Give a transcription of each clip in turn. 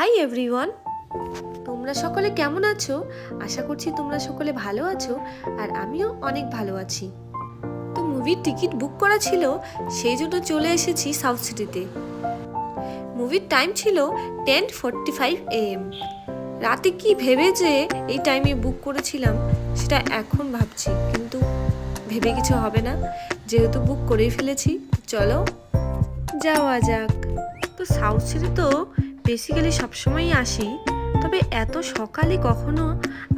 Hi everyone তোমরা সকলে কেমন আছো? আশা করছি তোমরা সকলে ভালো আছো, আর আমিও অনেক ভালো আছি। তো মুভির টিকিট বুক করা ছিল, সেই জন্য চলে এসেছি সাউথ সিটিতে মুভির টাইম ছিল টেন ফোরটি ফাইভ এএম রাতে কি ভেবে যে এই টাইমে বুক করেছিলাম, সেটা এখন ভাবছি, কিন্তু ভেবে কিছু হবে না। যেহেতু বুক করেই ফেলেছি, চলো যাওয়া যাক। তো সাউথ সিটি তো বেসিক্যালি সবসময়ই আসি, তবে এত সকালে কখনো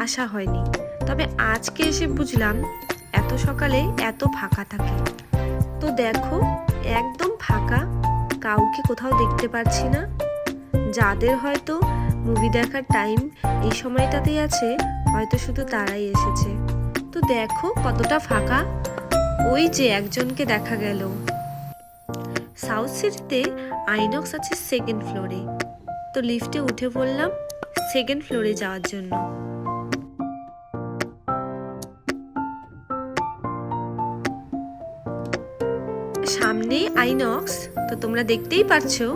আসা হয়নি। তবে আজকে এসে বুঝলাম এত সকালে এত ফাঁকা থাকে। তো দেখো, একদম ফাঁকা, কাউকে কোথাও দেখতে পাচ্ছি না। যাদের হয়তো মুভি দেখার টাইম এই সময়টাতেই আছে, হয়তো শুধু তারাই এসেছে। তো দেখো কতটা ফাঁকা, ওই যে একজনকে দেখা গেল। সাউথ সিটিতে আইনক্স আছে সেকেন্ড ফ্লোরে তো লিফটে উঠে পড়লাম সেকেন্ড ফ্লোরে যাওয়ার জন্য। সামনে আইনক্স, তো তোমরা দেখতেই পাচ্ছো,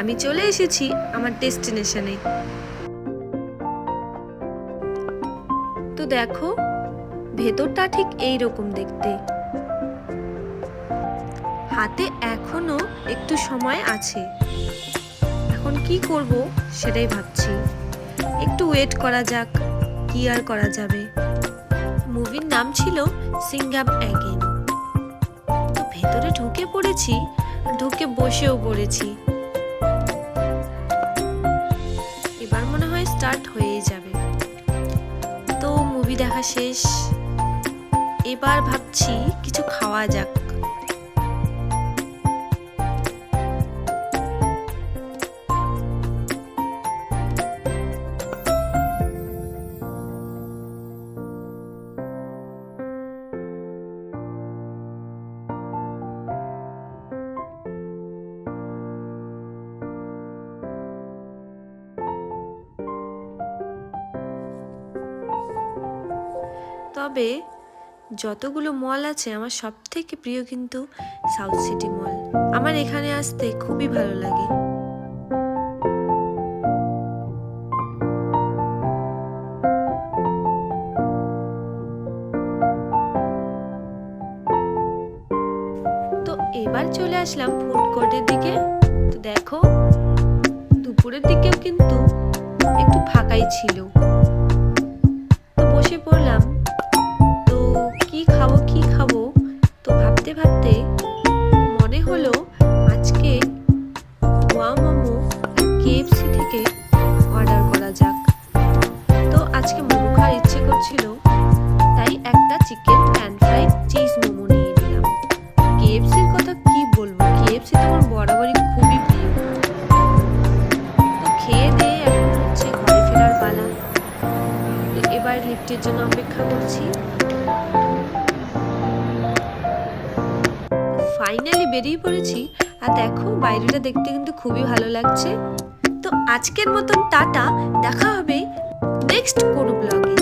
আমি চলে এসেছি আমার ডেস্টিনেশনে তো দেখো, ভেতরটা ঠিক এই রকম দেখতে। হাতে এখনও একটু সময় আছে। এখন কি করব সেটাই ভাবছি। একটু ওয়েট করা যাক, কি আর করা যাবে। মুভির নাম ছিল সিঙ্গাম অ্যাগেন তো ভেতরে ঢুকে পড়েছি, ঢুকে বসেও পড়েছি। এবার মনে হয় স্টার্ট হয়েই যাবে। তো মুভি দেখা শেষ। এবার ভাবছি কিছু খাওয়া যাক। তবে যতগুলো মল আছে আমার সব থেকে প্রিয় কিন্তু সাউথ সিটি মল। আমার এখানে আসতে খুবই ভালো লাগে। তো এবার চলে আসলাম ফুড কোর্টের দিকে। তো দেখো, দুপুরের দিকেও কিন্তু একটু ফাঁকাই ছিল। করছিল তাই একটা chicken pan fried cheese momo নিয়ে নিলাম। কেএফসির কথা কি বলব? কেএফসি তো আমার বরাবরই খুবই প্রিয়। তো খেয়ে দিয়ে এখন হচ্ছে ঘরে ফেরার পালা। এবার লিফটের জন্য অপেক্ষা করছি। ফাইনালি বেরিয়ে পড়েছি, আর দেখো বাইরেটা দেখতে কিন্তু খুবই ভালো লাগছে। তো আজকের মতন টাটা, দেখা হবে নেক্সট কোনো ব্লগে